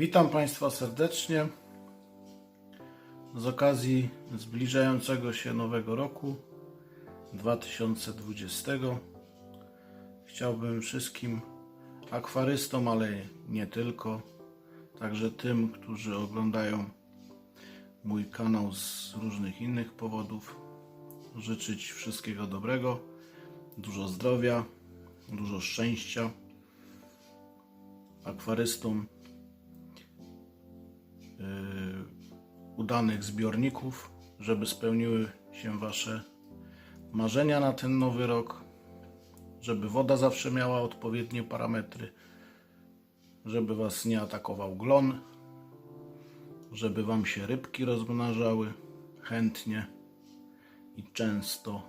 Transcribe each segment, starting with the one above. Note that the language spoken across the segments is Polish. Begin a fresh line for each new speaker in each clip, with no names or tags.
Witam Państwa serdecznie. Z okazji zbliżającego się nowego roku 2020 chciałbym wszystkim akwarystom, ale nie tylko, także tym, którzy oglądają mój kanał z różnych innych powodów, życzyć wszystkiego dobrego, dużo zdrowia, dużo szczęścia akwarystom udanych zbiorników, żeby spełniły się Wasze marzenia na ten nowy rok, żeby woda zawsze miała odpowiednie parametry, żeby Was nie atakował glon, żeby Wam się rybki rozmnażały chętnie i często.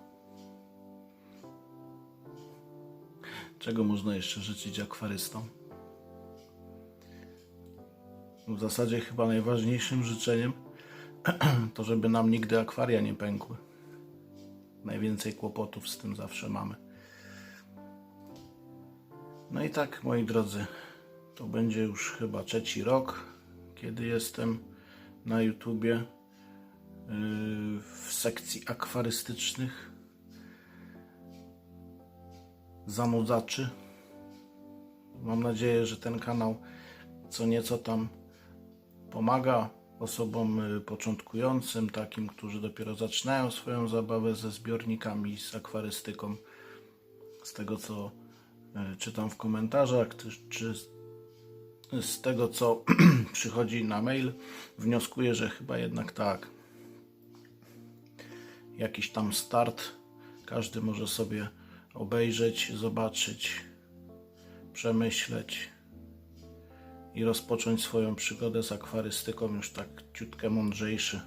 Czego można jeszcze życzyć akwarystom? W zasadzie chyba najważniejszym życzeniem to, żeby nam nigdy akwaria nie pękły. Najwięcej kłopotów z tym zawsze mamy. No i tak, moi drodzy, to będzie już chyba trzeci rok, kiedy jestem na YouTubie yy, w sekcji akwarystycznych zanudzaczy. Mam nadzieję, że ten kanał co nieco tam pomaga osobom y, początkującym, takim, którzy dopiero zaczynają swoją zabawę ze zbiornikami, z akwarystyką. Z tego co y, czytam w komentarzach, czy, czy z tego co przychodzi na mail, wnioskuję, że chyba jednak tak. Jakiś tam start każdy może sobie obejrzeć, zobaczyć, przemyśleć i rozpocząć swoją przygodę z akwarystyką już tak ciutkę mądrzejszy.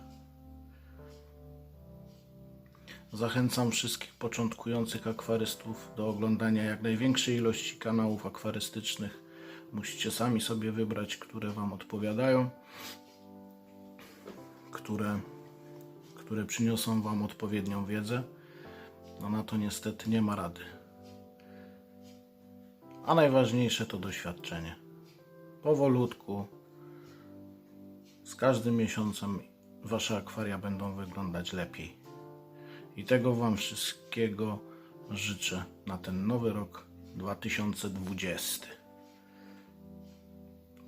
Zachęcam wszystkich początkujących akwarystów do oglądania jak największej ilości kanałów akwarystycznych. Musicie sami sobie wybrać, które Wam odpowiadają, które, które przyniosą Wam odpowiednią wiedzę. No na to niestety nie ma rady. A najważniejsze to doświadczenie powolutku. Z każdym miesiącem wasze akwaria będą wyglądać lepiej. I tego Wam wszystkiego życzę na ten nowy rok 2020.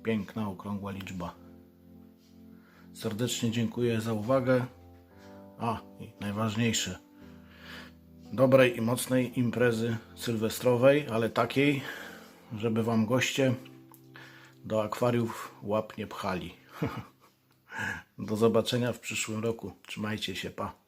Piękna, okrągła liczba. Serdecznie dziękuję za uwagę. A, i najważniejsze. Dobrej i mocnej imprezy sylwestrowej, ale takiej, żeby Wam goście do akwariów łap nie pchali. Do zobaczenia w przyszłym roku. Trzymajcie się, pa.